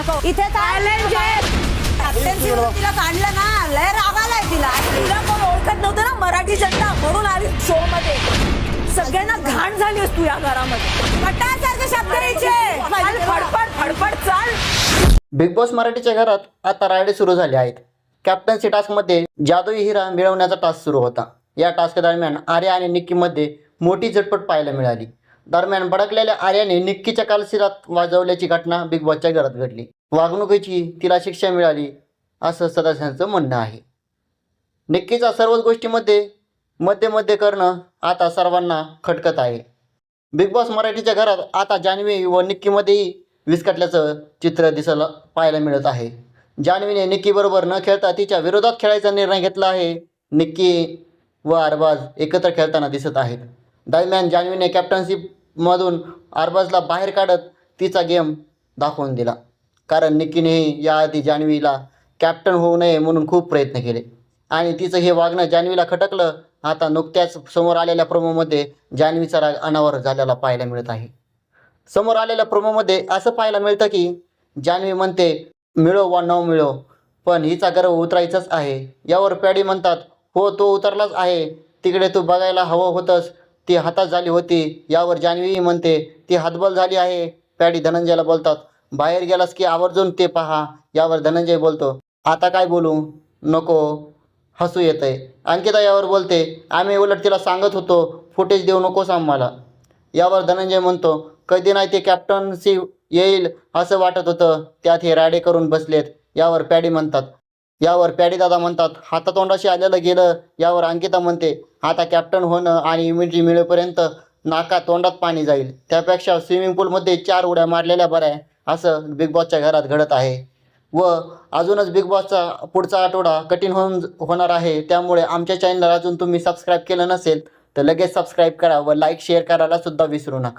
दाखव. इथे चॅलेंज तिला काढलं ना लय राग आलाय तिला. तिला कोण ओळखत नव्हतं ना मराठी जनता. म्हणून आली शो मध्ये सगळ्यांना घाण झालीस तू या घरामध्ये. कटासारखे शब्द यायचे. चाल, फडफड फडफड चाल. बिग बॉस मराठीच्या घरात आता रायडे सुरू झाले आहेत. कॅप्टन्सी टास्कमध्ये जादुई हिरा मिळवण्याचा टास्क सुरू होता. या टास्क दरम्यान आर्या आणि निक्कीमध्ये मोठी झटपट पाहायला मिळाली. दरम्यान भडकलेल्या आर्याने निक्कीच्या कालशिरात वाजवल्याची घटना बिग बॉसच्या घरात घडली. वागणुकीची तिला शिक्षा मिळाली असं सदस्यांचं म्हणणं आहे. निक्कीचा सर्वच गोष्टीमध्ये मध्ये मध्ये करणं आता सर्वांना खटकत आहे. बिग बॉस मराठीच्या घरात आता जान्हवी व निक्कीमध्येही विस्कटल्याचं चित्र दिसायला पाहायला मिळत आहे. जान्हवीने निक्कीबरोबर न खेळता तिच्या विरोधात खेळायचा निर्णय घेतला आहे. निक्की व अरबाज एकत्र खेळताना दिसत आहेत. दरम्यान जान्हवीने कॅप्टन्सीमधून अरबाजला बाहेर काढत तिचा गेम दाखवून दिला. कारण निकीनेही याआधी जान्हवीला कॅप्टन होऊ नये म्हणून खूप प्रयत्न केले. आणि तिचं हे वागणं जान्हवीला खटकलं आता नुकत्याच समोर आलेल्या प्रोमोमध्ये जान्हवीचा राग अनावर झालेला पाहायला मिळत आहे. समोर आलेल्या प्रोमोमध्ये असं पाहायला मिळतं की जान्हवी म्हणते मिळो वा न मिळो पण हिचा गर्व उतरायचाच आहे. यावर पॅडी म्हणतात हो तो उतरलाच आहे. तिकडे तू बघायला हवं होतंस ती हातात झाली होती. यावर जान्हवी म्हणते ती हातबल झाली आहे. पॅडी धनंजयला बोलतात बाहेर गेलास की आवर्जून ते पहा. यावर धनंजय बोलतो आता काय बोलू? नको. हसू येत आहे अंकिता यावर बोलते आम्ही उलट तिला सांगत होतो फुटेज देऊ नकोस आम्हाला. यावर धनंजय म्हणतो कधी नाही ते कॅप्टन्सी येईल असं वाटत होतं. त्यात हे राडे करून बसलेत. यावर पॅडी म्हणतात यावर पॅडी दादा म्हणतात हातातोंडाशी आलेलं गेलं यावर अंकिता म्हणते आता कॅप्टन होणं आणि इम्युनिटी मिळेपर्यंत नाका तोंडात पाणी जाईल. त्यापेक्षा स्विमिंग पूलमध्ये चार उड्या मारलेल्या बऱ्या असं बिग बॉसच्या घरात घडत आहे. व अजूनच बिग बॉसचा पुढचा आठवडा कठीण होऊन होणार आहे त्यामुळे आमच्या चॅनलला अजून तुम्ही सबस्क्राईब केलं नसेल तर लगेच सबस्क्राईब करा व लाईक शेअर करायला सुद्धा विसरू नका.